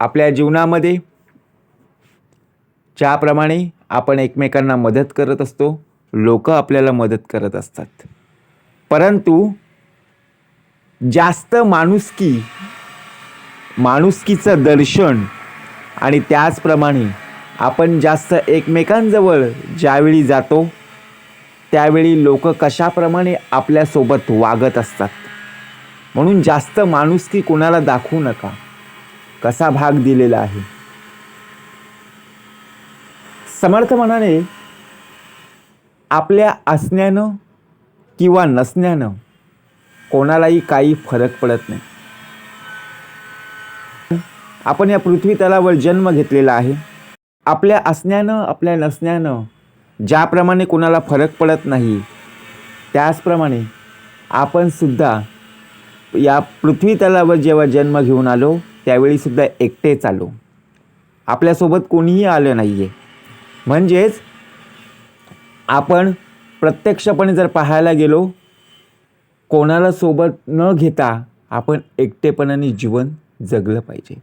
आपल्या जीवनामध्ये. ज्याप्रमाणे आपण एकमेकांना मदत करत असतो लोक आपल्याला मदत करत असतात. परंतु जास्त माणुसकी माणुसकीचं दर्शन आणि त्याचप्रमाणे आपण जास्त एकमेकांजवळ ज्यावेळी जातो त्यावेळी लोक कशाप्रमाणे आपल्यासोबत वागत असतात. म्हणून जास्त माणुसकी कोणाला दाखवू नका. कसा भाग दिलेला आहे? समर्थ मनाने आपल्या असण्यानं किंवा नसण्यानं कोणालाही काही फरक पडत नाही. आपण या पृथ्वी तलावर जन्म घेतलेला आहे. आपल्या असण्यानं आपल्या नसण्यानं ज्याप्रमाणे कोणाला फरक पडत नाही त्याचप्रमाणे आपण सुद्धा या पृथ्वी तलावर जेव्हा जन्म घेऊन आलो त्यावेळीसुद्धा एकटेच आलो आपल्यासोबत कोणीही आलं नाही आहे म्हणजेच आपण प्रत्यक्षपणे जर पाहायला गेलो कोणाला सोबत न घेता आपण एकटेपणाने जीवन जगलं पाहिजे.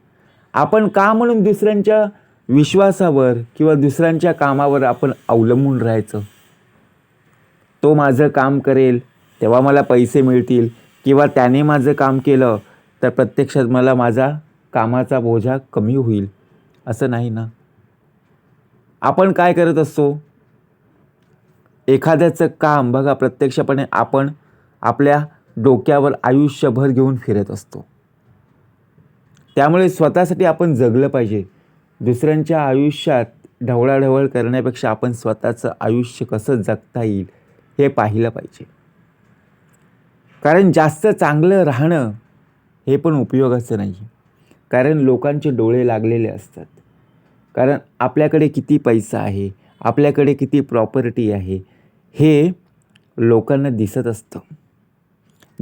आपण का म्हणून दुसऱ्यांच्या विश्वासावर किंवा दुसऱ्यांच्या कामावर आपण अवलंबून राहायचं? तो माझं काम करेल तेव्हा मला पैसे मिळतील किंवा त्याने माझं काम केलं तर प्रत्यक्षात मला माझा कामाचा बोजा कमी होईल असं नाही ना? आपण काय करत असतो? एखाद्याचं काम बघा प्रत्यक्षपणे आपण आपल्या डोक्यावर आयुष्यभर घेऊन फिरत असतो. त्यामुळे स्वतःसाठी आपण जगलं पाहिजे. दुसऱ्यांच्या आयुष्यात ढवळाढवळ करण्यापेक्षा आपण स्वतःचं आयुष्य कसं जगता येईल हे पाहिलं पाहिजे. कारण जास्त चांगलं राहणं हे पण उपयोगाचं नाही. कारण लोकांचे डोळे लागलेले असतात. कारण आपल्याकडे किती पैसा आहे आपल्याकडे किती प्रॉपर्टी आहे हे लोकांना दिसत असतं.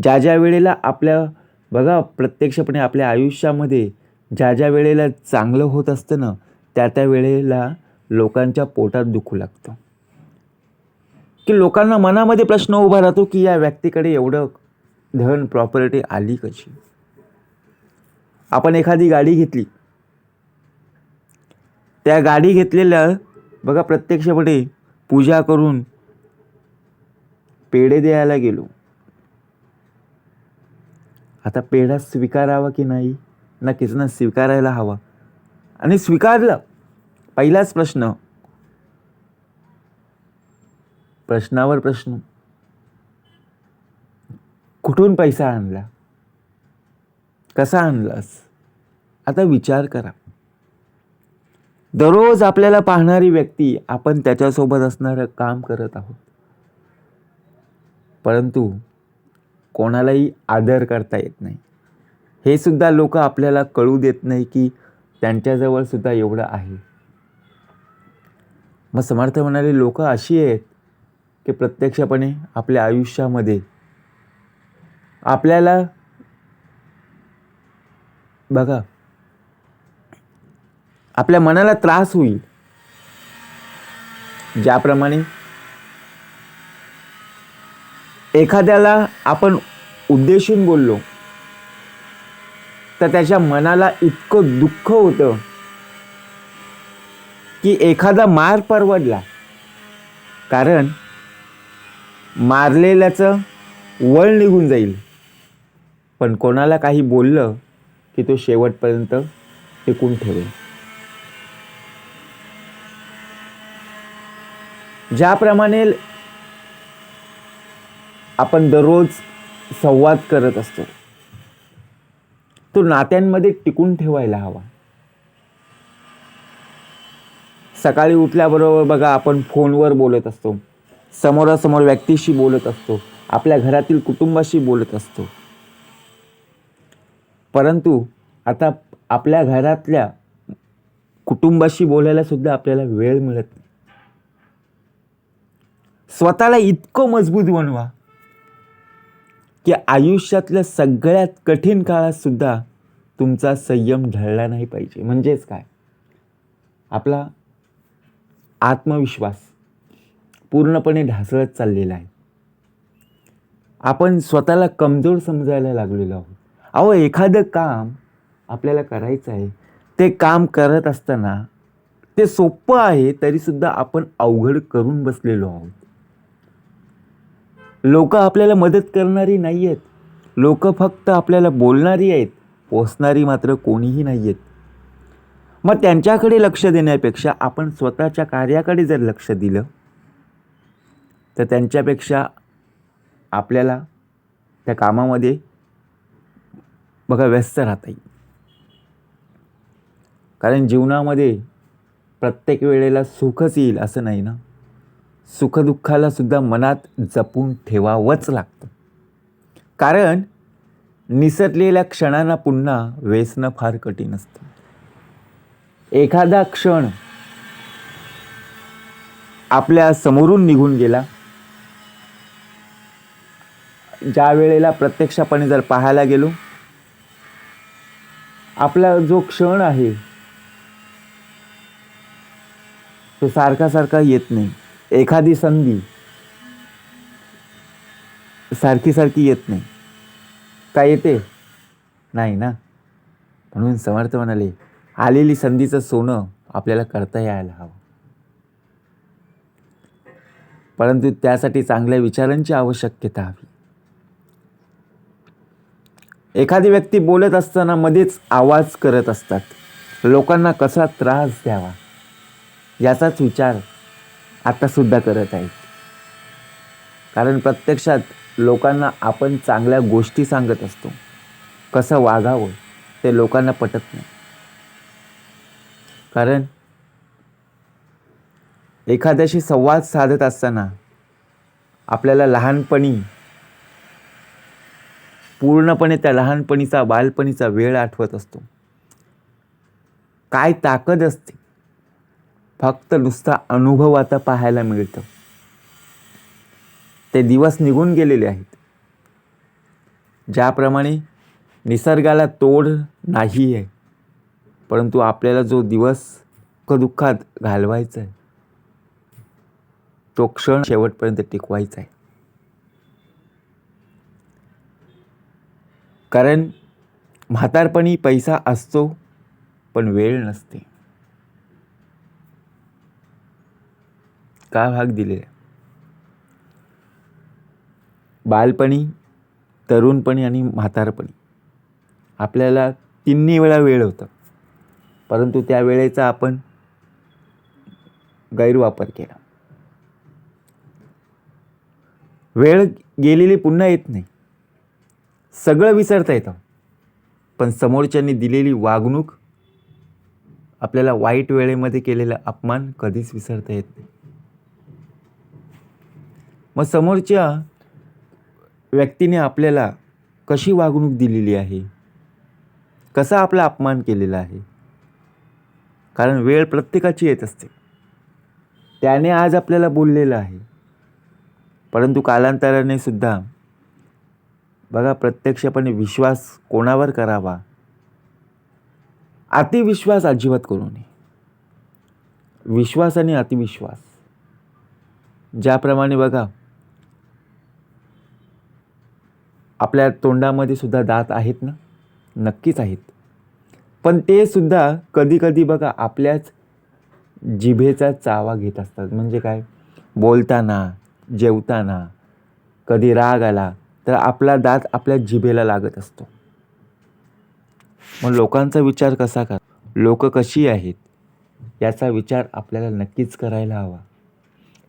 ज्या ज्या वेळेला आपल्या बघा प्रत्यक्षपणे आपल्या आयुष्यामध्ये ज्या ज्या वेळेला चांगलं होत असतं ना त्या त्या वेळेला लोकांच्या पोटात दुखू लागतं. की लोकांना मनामध्ये प्रश्न उभा राहतो की या व्यक्तीकडे एवढं धन प्रॉपर्टी आली कशी? आपण एखादी गाडी घेतली. त्या गाडी घेतलेल्या बघा प्रत्यक्षपणे पूजा करून पेढे द्यायला गेलो. आता पेढा स्वीकारावा की नाही? नक्कीच ना स्वीकारायला हवा. आणि स्वीकारलं. पहिलाच प्रश्न. प्रश्नावर प्रश्न. कुठून पैसा आणला? कसा आणलास? आता विचार करा. दररोज आपल्याला पाहणारी व्यक्ती आपण त्याच्यासोबत असणारं काम करत आहोत. परंतु कोणालाही आदर करता येत नाही. हे सुद्धा लोक आपल्याला कळू देत नाही की त्यांच्याजवळ सुद्धा एवढं आहे. मग समर्थ म्हणाले लोक अशी आहेत की प्रत्यक्षपणे आपल्या आयुष्यामध्ये आपल्याला बघा आपल्या मनाला त्रास होईल. ज्याप्रमाणे एखाद्याला आपण उद्देशून बोललो तर त्याच्या मनाला इतकं दुःख होतं की एखादा मार परवडला. कारण मारलेल्याचं वळ निघून जाईल. पण कोणाला काही बोललं की तो शेवटपर्यंत टिकून ठेवेल. ज्याप्रमाणे आपण दररोज संवाद करत असतो तो नात्यांमध्ये टिकून ठेवायला हवा. सकाळी उठल्याबरोबर बघा आपण फोनवर बोलत असतो समोरासमोर व्यक्तीशी बोलत असतो आपल्या घरातील कुटुंबाशी बोलत असतो. परंतु आता आपल्या घरातल्या कुटुंबाशी बोलायला सुद्धा आपल्याला वेळ मिळत नाही. स्वतःला इतकं मजबूत बनवा की आयुष्यातल्या सगळ्यात कठीण काळात सुद्धा तुमचा संयम ढळला नाही पाहिजे. म्हणजेच काय? आपला आत्मविश्वास पूर्णपणे ढासळत चाललेला आहे. आपण स्वतःला कमजोर समजायला लागलेलो आहोत. अहो एखादं काम आपल्याला करायचं आहे. ते काम करत असताना ते सोपं आहे तरीसुद्धा आपण अवघड करून बसलेलो आहोत. लोक आपल्याला मदत करणारी नाही आहेत लोक फक्त आपल्याला बोलणारी आहेत पोचणारी मात्र कोणीही नाही आहेत मग त्यांच्याकडे लक्ष देण्यापेक्षा आपण स्वतःच्या कार्याकडे जर लक्ष दिलं तर त्यांच्यापेक्षा आपल्याला त्या कामामध्ये बघा व्यस्त राहता येईल. कारण जीवनामध्ये प्रत्येक वेळेला सुखच येईल असं नाही ना? सुखदुःखाला सुद्धा मनात जपून ठेवावंच लागतं. कारण निसटलेल्या क्षणांना पुन्हा वेचणं फार कठीण असतं. एखादा क्षण आपल्या समोरून निघून गेला. ज्या वेळेला प्रत्यक्षपणे जर पाहायला गेलो आपला जो क्षण आहे तो सारखा सारखा येत नाही. एखादी संधी सारखी सारखी येत नाही. काय येते? नाही ना. म्हणून समर्थ म्हणाले आलेली संधीचं सोनं आपल्याला करता यायला हवं. परंतु त्यासाठी चांगल्या विचारांची आवश्यकता हवी. एखादी व्यक्ती बोलत असताना मध्येच आवाज करत असतात. लोकांना कसा त्रास द्यावा? याचाच विचार आत्तासुद्धा करत आहेत. कारण प्रत्यक्षात लोकांना आपण चांगल्या गोष्टी सांगत असतो. कसं वागावं ते लोकांना पटत नाही. कारण एखाद्याशी संवाद साधत असताना आपल्याला लहानपणी पूर्णपणे त्या लहानपणीचा बालपणीचा वेळ आठवत असतो. काय ताकद असते? फक्त नुसता अनुभव आता पाहायला मिळतं. ते दिवस निघून गेलेले आहेत. ज्याप्रमाणे निसर्गाला तोड नाही आहे परंतु आपल्याला जो दिवस दुःखात घालवायचा आहे तो क्षण शेवटपर्यंत टिकवायचा आहे. कारण म्हातारपणी पैसा असतो पण वेळ नसते. का भाग दिले? बालपणी तरुणपणी आणि म्हातारपणी. आपल्याला तिन्ही वेळा वेळ होतं. परंतु त्या वेळेचा आपण गैरवापर केला. वेळ गेलेली पुन्हा येत नाही. सगळं विसरता येतं. पण समोरच्यांनी दिलेली वागणूक आपल्याला वाईट वेळेमध्ये केलेला अपमान कधीच विसरता येत नाही. मग समोरच्या व्यक्तीने आपल्याला कशी वागणूक दिलेली आहे? कसा आपला अपमान केलेला आहे? कारण वेळ प्रत्येकाची येत असते. त्याने आज आपल्याला बोललेलं आहे. परंतु कालांतराने सुद्धा बघा प्रत्यक्षपणे विश्वास कोणावर करावा? अतिविश्वास अजिबात करू नये. विश्वास आणि अतिविश्वास. ज्याप्रमाणे बघा आपल्या तोंडामध्ये सुद्धा दात आहेत ना? नक्कीच आहेत. पण ते सुद्धा कधी कधी बघा आपल्याच जिभेचा चावा घेत असतात. म्हणजे काय? बोलताना जेवताना कधी राग आला तर आपला दात आपल्या जिभेला लागत असतो. मग लोकांचा विचार कसा कर? लोक कशी आहेत? याचा विचार आपल्याला नक्कीच करायला हवा.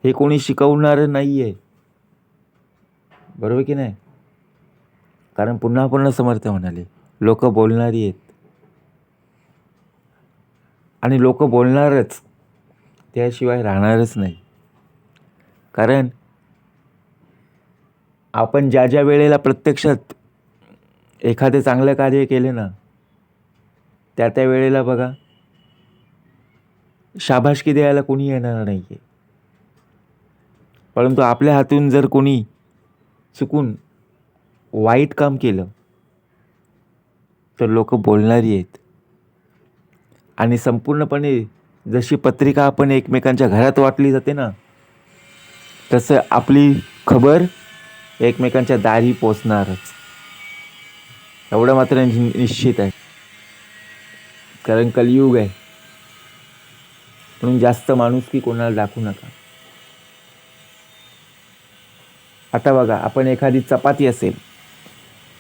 हे कोणी शिकवणारं नाही आहे बरोबर की नाही? कारण पुन्हा पुन्हा समर्थ म्हणाले लोक बोलणारी आहेत. आणि लोक बोलणारच त्याशिवाय राहणारच नाही. कारण आपण ज्या ज्या वेळेला प्रत्यक्षात एखादे चांगलं कार्य केले ना त्या त्या वेळेला बघा शाबाशकी द्यायला कोणी येणार नाही आहे परंतु आपल्या हातून जर कोणी चुकून वाईट काम केलं तर लोक बोलणारी आहेत. आणि संपूर्णपणे जशी पत्रिका आपण एकमेकांच्या घरात वाटली जाते ना तसं आपली खबर एकमेकांच्या दारी पोचणारच एवढं मात्र निश्चित आहे. कारण कलियुग आहे. म्हणून जास्त माणूस की कोणाला दाखवू नका. आता बघा आपण एखादी चपाती असेल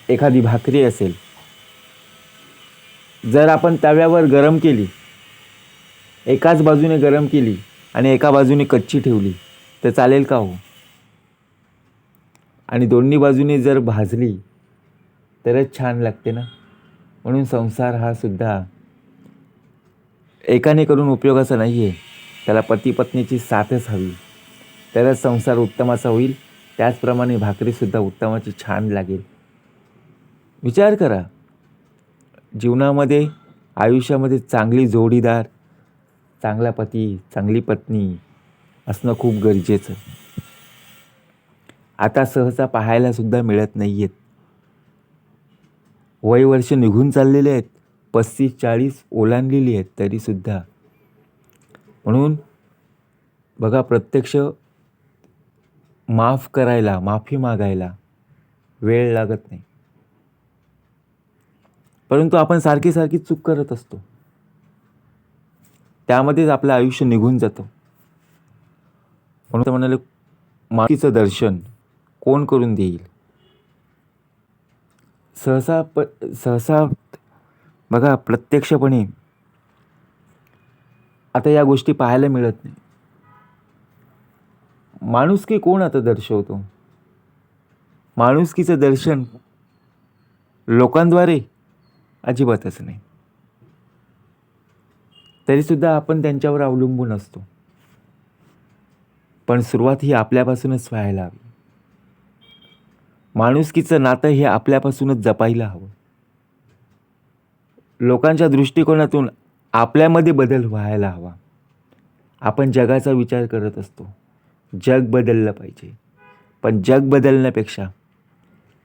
एखादी भाकरी असेल. जर आपण तव्यावर गरम केली एकाच बाजूने गरम केली आणि एका बाजूने कच्ची ठेवली तर चालेल का हो? आणि दोन्ही बाजूने जर भाजली तरच छान लागते ना? म्हणून संसार हा सुद्धा एकाने करून उपयोगाचा नाही आहे त्याला पती पत्नीची साथच हवी. तरच संसार उत्तमाचा होईल. त्याचप्रमाणे भाकरीसुद्धा उत्तमाची छान लागेल. विचार करा. जीवनामध्ये आयुष्यामध्ये चांगली जोडीदार चांगला पती चांगली पत्नी असणं खूप गरजेचं. आता सहसा पाहायलासुद्धा मिळत नाही आहेत वयवर्ष निघून चाललेले आहेत. पस्तीस चाळीस ओलांडलेली आहेत तरीसुद्धा म्हणून बघा प्रत्यक्ष माफ करायला माफी मागायला वेळ लागत नाही. परंतु आपण सारखी सारखी चूक करत असतो. त्यामध्येच आपलं आयुष्य निघून जातं. म्हणून म्हणाले मातीचं दर्शन कोण करून देईल? सहसा प सहसा बघा प्रत्यक्षपणे आता या गोष्टी पाहायला मिळत नाही. माणुसकी कोण आता दर्शवतो? माणुसकीचं दर्शन लोकांद्वारे अजिबातच नाही. तरीसुद्धा आपण त्यांच्यावर अवलंबून असतो. पण सुरुवात ही आपल्यापासूनच व्हायला हवी. माणुसकीचं नातं हे आपल्यापासूनच जपायला हवं. लोकांच्या दृष्टिकोनातून आपल्यामध्ये बदल व्हायला हवा. आपण जगाचा विचार करत असतो. जग बदललं पाहिजे. पण जग बदलण्यापेक्षा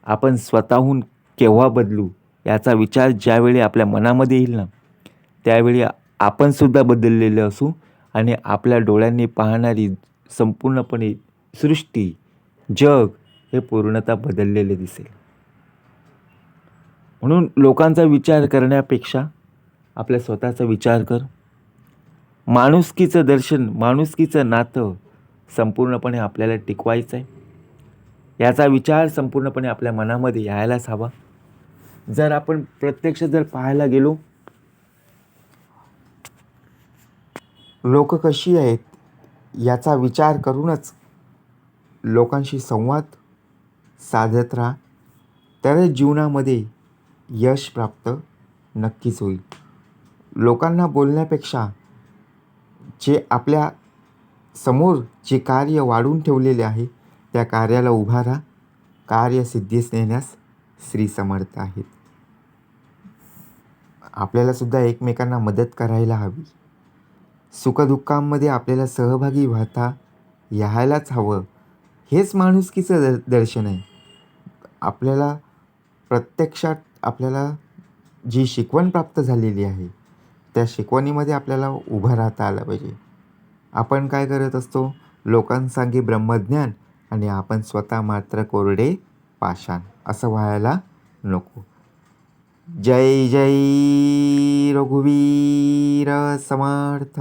आपण स्वतःहून केव्हा बदलू? याचा विचार ज्यावेळी आपल्या मनामध्ये येईल ना त्यावेळी आपणसुद्धा बदललेले असू आणि आपल्या डोळ्यांनी पाहणारी संपूर्णपणे सृष्टी जग हे पूर्णतः बदललेले दिसेल. म्हणून लोकांचा विचार करण्यापेक्षा आपल्या स्वतःचा विचार कर. माणुसकीचं दर्शन माणुसकीचं नातं संपूर्णपणे आपल्याला टिकवायचं आहे याचा विचार संपूर्णपणे आपल्या मनामध्ये यायलाच हवा. जर आपण प्रत्यक्ष जर पाहायला गेलो लोक कशी आहेत याचा विचार करूनच लोकांशी संवाद साधत राहा. तरच जीवनामध्ये यश प्राप्त नक्कीच होईल. लोकांना बोलण्यापेक्षा जे आपल्यासमोर जे कार्य वाढून ठेवलेले आहे त्या कार्याला उभा राहा. कार्य सिद्धीस नेण्यास श्री समर्थ आहेत. आपल्याला सुद्धा एकमेकांना मदत करायला हवी. सुखदुःखांमध्ये आपल्याला सहभागी व्हाता यायलाच हवं. हेच माणुसकीचं द दर्शन आहे. आपल्याला प्रत्यक्षात आपल्याला जी शिकवण प्राप्त झालेली आहे त्या शिकवणीमध्ये आपल्याला उभं राहता आलं पाहिजे. आपण काय करत असतो? लोकांसांगे ब्रह्मज्ञान आणि आपण स्वतः मात्र कोरडे पाषाण. असं व्हायला नको. जय जय रघुवीर समर्थ.